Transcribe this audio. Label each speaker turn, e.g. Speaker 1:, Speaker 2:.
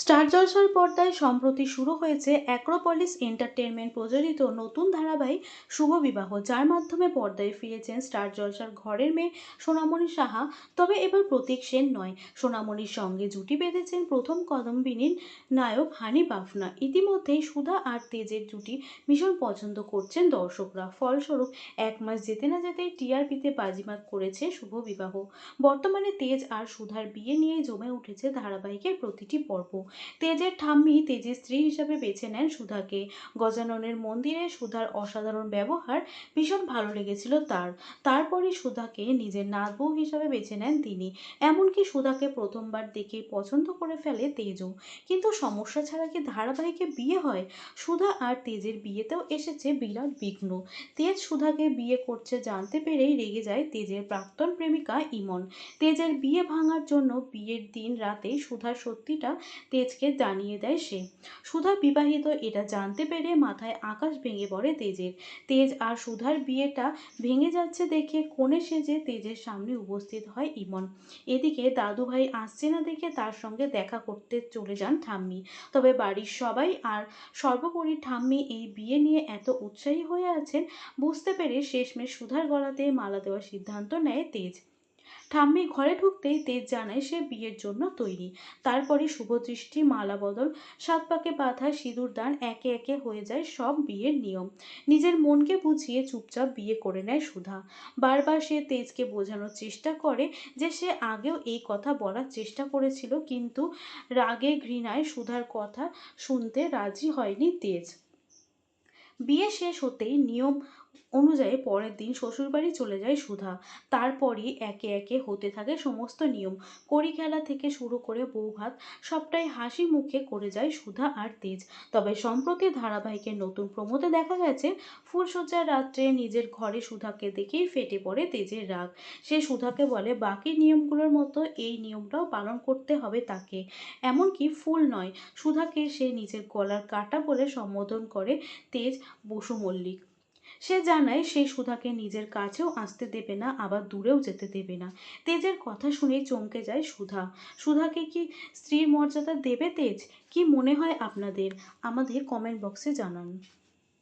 Speaker 1: Star জলসার পর্দায় সম্প্রতি শুরু হয়েছে অ্যাক্রোপলিস এন্টারটেনমেন্ট প্রযোজিত নতুন ধারাবাহিক শুভ বিবাহ, যার মাধ্যমে পর্দায় ফিরেছেন স্টার জলসার ঘরের মেয়ে সোনামণি সাহা। তবে এবার প্রতীক সেন নয়, সোনামণির সঙ্গে জুটি বেঁধেছেন প্রথম কদম্বিনীর নায়ক হানি বাফনা। ইতিমধ্যেই সুধা আর তেজের জুটি ভীষণ পছন্দ করছেন দর্শকরা। ফলস্বরূপ, এক মাস যেতে না যেতেই টিআরপিতে বাজিমাত করেছে শুভ বিবাহ। বর্তমানে তেজ আর সুধার বিয়ে নিয়ে জমে উঠেছে ধারাবাহিকের প্রতিটি পর্ব। তেজের ঠাম্মি তেজের স্ত্রী হিসাবে বেছে নেন সুধাকে। গজাননের মন্দিরে সুধার অসাধারণ ব্যবহার ভীষণ ভালো লেগেছিল তার। তারপরে সুধাকে নিজের নাতবউ হিসাবে বেছে নেন তিনি। এমনকি সুধাকে প্রথমবার দেখে পছন্দ করে ফেলে তেজও। কিন্তু সমস্যা ছাড়া কি ধারাবাহিকে বিয়ে হয়? সুধা আর তেজের বিয়েতেও এসেছে বিরাট বিঘ্ন। তেজ সুধাকে বিয়ে করছে জানতে পেরেই রেগে যায় তেজের প্রাক্তন প্রেমিকা ইমন। তেজের বিয়ে ভাঙার জন্য বিয়ের দিন রাতে সুধার সত্যিটা তেজকে জানিয়ে দেয় সে। সুধা বিবাহিত, এটা জানতে পেরে মাথায় আকাশ ভেঙে পড়ে তেজের। তেজ আর সুধার বিয়েটা ভেঙে যাচ্ছে দেখে কোণে সেজে তেজের সামনে উপস্থিত হয় ইমন। এদিকে দাদু ভাই আসছে না দেখে তার সঙ্গে দেখা করতে চলে যান ঠাম্মি। তবে বাড়ির সবাই আর সর্বোপরি ঠাম্মি এই বিয়ে নিয়ে এত উৎসাহী হয়ে আছেন, বুঝতে পেরে শেষমেশ সুধার গলাতে মালা দেওয়ার সিদ্ধান্ত নেয় তেজ। ঠাম্মি ঘরে ঢুকতেই তেজ জানায় সে বিয়ের জন্য তৈরি। তারপরে শুভদৃষ্টি মালা বদল, সাত পাকে বাঁধা সিঁদুর দান একে একে হয়ে যায় সব বিয়ের নিয়ম। নিজের মনকে বুঝিয়ে চুপচাপ বিয়ে করে নেয় সুধা। বারবার সে তেজকে বোঝানোর চেষ্টা করে যে সে আগেও এই কথা বলার চেষ্টা করেছিল, কিন্তু রাগে ঘৃণায় সুধার কথা শুনতে রাজি হয়নি তেজ। বিয়ে শেষ হতেই নিয়ম অনুযায়ী পরের দিন শ্বশুরবাড়ি চলে যায় সুধা। তারপরই একে একে হতে থাকে সমস্ত নিয়ম। কড়ি খেলা থেকে শুরু করে বৌভাত সবটাই হাসি মুখে করে যায় সুধা আর তেজ। তবে সম্প্রতি ধারাবাহিকের নতুন প্রমোতে দেখা গেছে ফুলসজ্জার রাত্রে নিজের ঘরে সুধাকে দেখেই ফেটে পড়ে তেজের রাগ। সে সুধাকে বলে, বাকি নিয়মগুলোর মতো এই নিয়মটাও পালন করতে হবে তাকে। এমনকি ফুল নয়। সুধাকে সে নিজের গলার কাটা বলে সম্বোধন করে তেজ বসু মল্লিক। সে জানায় সে সুধাকে নিজের কাছেও আসতে দেবে না, আবার দূরেও যেতে দেবে না। তেজের কথা শুনে চমকে যায় সুধা। সুধাকে কি স্ত্রীর মর্যাদা দেবে তেজ? কি মনে হয় আপনাদের? আমাদের কমেন্ট বক্সে জানান।